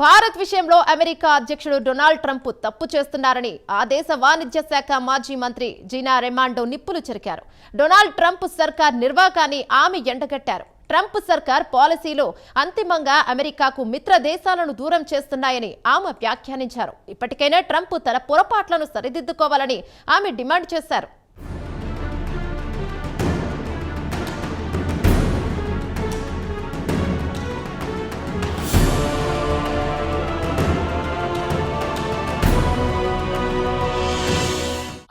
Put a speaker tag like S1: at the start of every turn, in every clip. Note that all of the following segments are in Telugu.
S1: భారత్ విషయంలో అమెరికా అధ్యక్షుడు డొనాల్డ్ ట్రంప్ తప్పు చేస్తున్నారని ఆ దేశ వాణిజ్య శాఖ మాజీ మంత్రి జీనా రెమాండో నిప్పులు చెరికారు. డొనాల్డ్ ట్రంప్ సర్కార్ నిర్వాకాన్ని ఆమె ఎండగట్టారు. ట్రంప్ సర్కార్ పాలసీలు అంతిమంగా అమెరికాకు మిత్ర దేశాలను దూరం చేస్తున్నాయని ఆమె వ్యాఖ్యానించారు. ఇప్పటికైనా ట్రంప్ తన పొరపాట్లను సరిదిద్దుకోవాలని ఆమె డిమాండ్ చేశారు.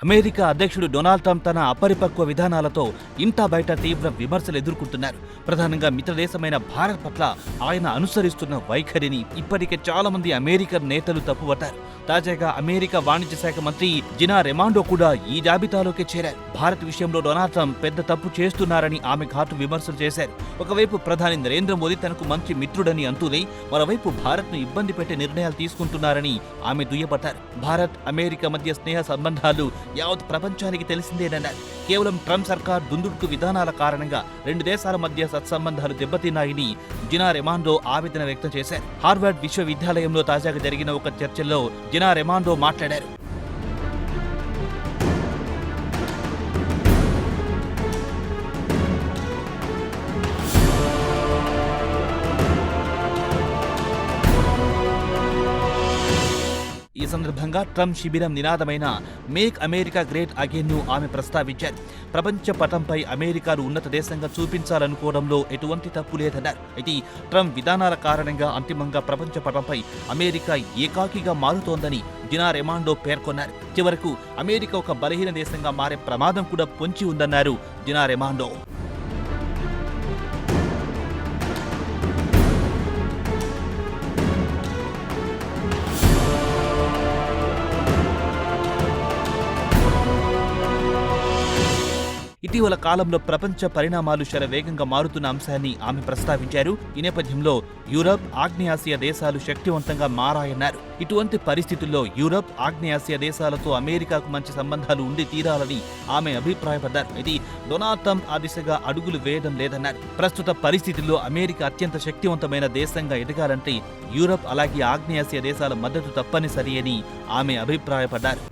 S2: అమెరికా అధ్యక్షుడు డొనాల్డ్ ట్రంప్ తన అపరిపక్వ విధానాలతో ఇంటా బయట తీవ్ర విమర్శలు ఎదుర్కొంటున్నారు. ప్రధానంగా మిత్రదేశమైన భారత్ పట్ల ఆయన అనుసరిస్తున్న వైఖరిని ఇప్పటికే చాలా మంది అమెరికన్ నేతలు తప్పుపట్టారు. తాజాగా అమెరికా వాణిజ్య శాఖ మంత్రి జినా రెమాండో కూడా ఈ జాబితాలోకి చేరారు. భారత్ విషయంలో డొనాల్డ్ ట్రంప్ పెద్ద తప్పు చేస్తున్నారని ఆమె ఘాటు విమర్శలు చేశారు. ఒకవైపు ప్రధాని నరేంద్ర మోదీ తనకు మంచి మిత్రుడని అంటూనే మరోవైపు భారత్ను ఇబ్బంది పెట్టే నిర్ణయాలు తీసుకుంటున్నారని ఆమె దుయ్యబట్టారు. భారత్ అమెరికా మధ్య స్నేహ సంబంధాలు యావత్ ప్రపంచానికి తెలిసిందేనన్నారు. కేవలం ట్రంప్ సర్కార్ దుందుడుకు విధానాల కారణంగా రెండు దేశాల మధ్య సత్సంబంధాలు దెబ్బతిన్నాయని జినా రెమాండో ఆవేదన వ్యక్తం చేశారు. హార్వర్డ్ విశ్వవిద్యాలయంలో తాజాగా జరిగిన ఒక చర్చలో జినా రెమాండో మాట్లాడారు. ఈ సందర్భంగా ట్రంప్ శిబిరం నినాదమైన మేక్ అమెరికా గ్రేట్ అగేన్ను ఆమె ప్రస్తావించారు. ప్రపంచ పటంపై అమెరికాను ఉన్నత దేశంగా చూపించాలనుకోవడంలో ఎటువంటి తప్పు లేదన్నారు. అయితే ట్రంప్ విధానాల కారణంగా అంతిమంగా ప్రపంచ పటంపై అమెరికా ఏకాకిగా మారుతోందని జినా రెమాండో పేర్కొన్నారు. చివరకు అమెరికా ఒక బలహీన దేశంగా మారే ప్రమాదం కూడా పొంచి ఉందన్నారు జినా రెమాండో. ఇటీవల కాలంలో ప్రపంచ పరిణామాలు శరవేగంగా మారుతున్న అంశాన్ని ఆమె ప్రస్తావించారు. ఈ నేపథ్యంలో యూరప్ ఆగ్నేయాసియా దేశాలు శక్తివంతంగా మారాయన్నారు. ఇటువంటి పరిస్థితుల్లో యూరప్ ఆగ్నేయాసియా దేశాలతో అమెరికాకు మంచి సంబంధాలు ఉండి తీరాలని ఆమె అభిప్రాయపడ్డారు. ఇది డొనాల్డ్ ట్రంప్ ఆ దిశగా అడుగులు వేయడం లేదన్నారు. ప్రస్తుత పరిస్థితుల్లో అమెరికా అత్యంత శక్తివంతమైన దేశంగా ఎదగాలంటే యూరప్ అలాగే ఆగ్నేయాసియా దేశాల మద్దతు తప్పనిసరి అని ఆమె అభిప్రాయపడ్డారు.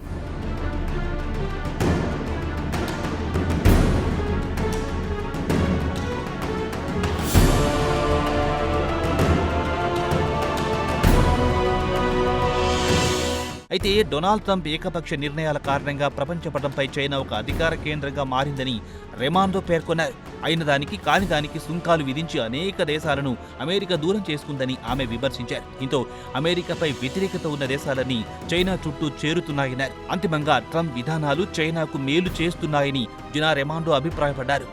S2: అయితే డొనాల్డ్ ట్రంప్ ఏకపక్ష నిర్ణయాల కారణంగా ప్రపంచ పటంపై చైనా ఒక అధికార కేంద్రంగా మారిందని రెమాండో పేర్కొన్నారు. అయిన దానికి కాని దానికి సుంకాలు విధించి అనేక దేశాలను అమెరికా దూరం చేసుకుందని ఆమె విమర్శించారు. దీంతో అమెరికాపై వ్యతిరేకత ఉన్న దేశాలన్నీ చైనా చుట్టూ చేరుతున్నాయన్నారు. అంతిమంగా ట్రంప్ విధానాలు చైనాకు మేలు చేస్తున్నాయని జినా రెమాండో అభిప్రాయపడ్డారు.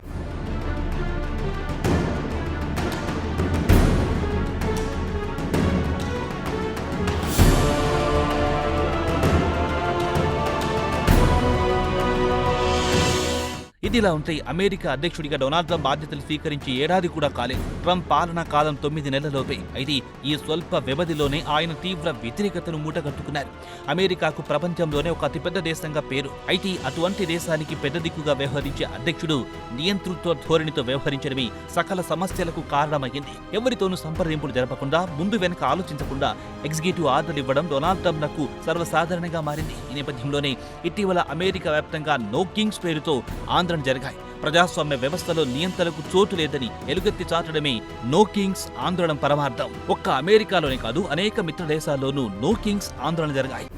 S2: ఇదిలా ఉంటే అమెరికా అధ్యక్షుడిగా డొనాల్డ్ ట్రంప్ బాధ్యతలు స్వీకరించి ఏడాది కూడా కాలేదు. ట్రంప్ పాలనా కాలం తొమ్మిది నెలలలోపే. అయితే ఈ స్వల్ప వ్యవధిలోనే ఆయన తీవ్ర వ్యతిరేకతను మూటగట్టుకున్నారు. అమెరికాకు ప్రపంచంలోనే ఒక అతిపెద్ద దేశంగా పేరు. అయితే అటువంటి దేశానికి పెద్ద దిక్కుగా వ్యవహరించే అధ్యక్షుడు నియంతృత్వ ధోరణితో వ్యవహరించడమే సకల సమస్యలకు కారణమైంది. ఎవరితోనూ సంప్రదింపులు జరపకుండా ముందు వెనక ఆలోచించకుండా ఎగ్జిక్యూటివ్ ఆర్డర్లు ఇవ్వడం డొనాల్డ్ ట్రంప్ నకు సర్వసాధారణంగా మారింది. ఈ నేపథ్యంలోనే ఇటీవల అమెరికా వ్యాప్తంగా నో కింగ్స్ పేరుతో ఆంధ్ర జరిగాయి. ప్రజాస్వామ్య వ్యవస్థలో నియంత్రణకు చోటు లేదని ఎలుగెత్తి చాటడమే నో కింగ్స్ ఆందోళన పరమార్థం. ఒక్క అమెరికాలోనే కాదు అనేక మిత్ర దేశాల్లోనూ నో కింగ్స్ ఆందోళన జరిగాయి.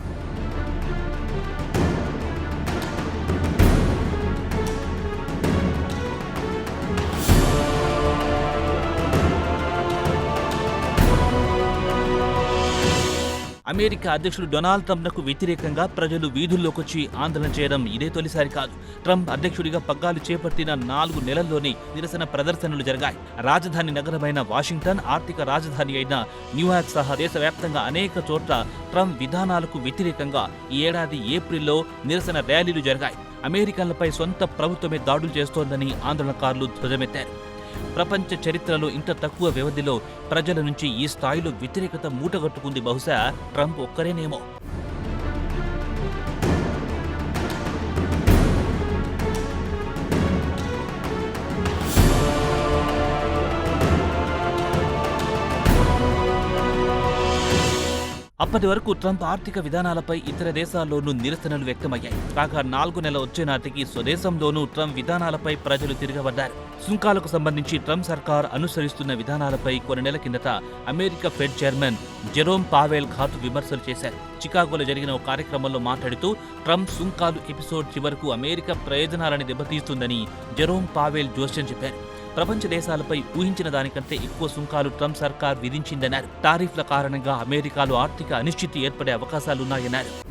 S2: అమెరికా అధ్యక్షుడు డొనాల్డ్ ట్రంప్నకు వ్యతిరేకంగా ప్రజలు వీధుల్లోకి వచ్చి ఆందోళన చేయడం ఇదే తొలిసారి కాదు. ట్రంప్ అధ్యక్షుడిగా పగ్గాలు చేపట్టిన నాలుగు నెలల్లోనే నిరసన ప్రదర్శనలు జరిగాయి. రాజధాని నగరమైన వాషింగ్టన్ ఆర్థిక రాజధాని అయిన న్యూయార్క్ సహా దేశవ్యాప్తంగా అనేక చోట్ల ట్రంప్ విధానాలకు వ్యతిరేకంగా ఈ ఏడాది ఏప్రిల్లో నిరసన ర్యాలీలు జరిగాయి. అమెరికన్లపై సొంత ప్రభుత్వమే దాడులు చేస్తోందని ఆందోళనకారులు ధ్వజమెత్తారు. ప్రపంచ చరిత్రలో ఇంత తక్కువ వ్యవధిలో ప్రజల నుంచి ఈ స్థాయిలో వ్యతిరేకత మూటగట్టుకుంది బహుశా ట్రంప్ ఒక్కరేనేమో. అప్పటి వరకు ట్రంప్ ఆర్థిక విధానాలపై ఇతర దేశాల్లోనూ నిరసనలు వ్యక్తమయ్యాయి. కాగా నాలుగు నెలల వచ్చే నాటికి స్వదేశంలోనూ ట్రంప్ విధానాలపై ప్రజలు తిరగబడ్డారు. సుంకాలకు సంబంధించి ట్రంప్ సర్కార్ అనుసరిస్తున్న విధానాలపై కొన్ని నెలల కిందట America Fed chairman Jerome Powell ఘాటు విమర్శలు చేశారు. చికాగోలో జరిగిన ఓ కార్యక్రమంలో మాట్లాడుతూ ట్రంప్ సుంకాలు ఎపిసోడ్ చివరకు అమెరికా ప్రయోజనాలని దెబ్బతీస్తుందని జెరోమ్ పావెల్ జోస్యం చెప్పారు. ప్రపంచ దేశాలపై ఊహించిన దానికంటే ఎక్కువ సుంకాలు ట్రంప్ సర్కార్ విధించిందన్నారు. టారిఫ్ల కారణంగా అమెరికాలో ఆర్థిక అనిశ్చితి ఏర్పడే అవకాశాలున్నాయన్నారు.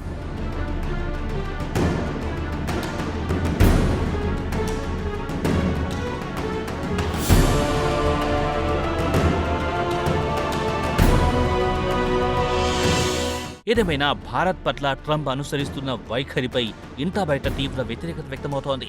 S2: ఏదేమైనా భారత్ పట్ల ట్రంప్ అనుసరిస్తున్న వైఖరిపై ఇంటా బయట తీవ్ర వ్యతిరేకత వ్యక్తమవుతోంది.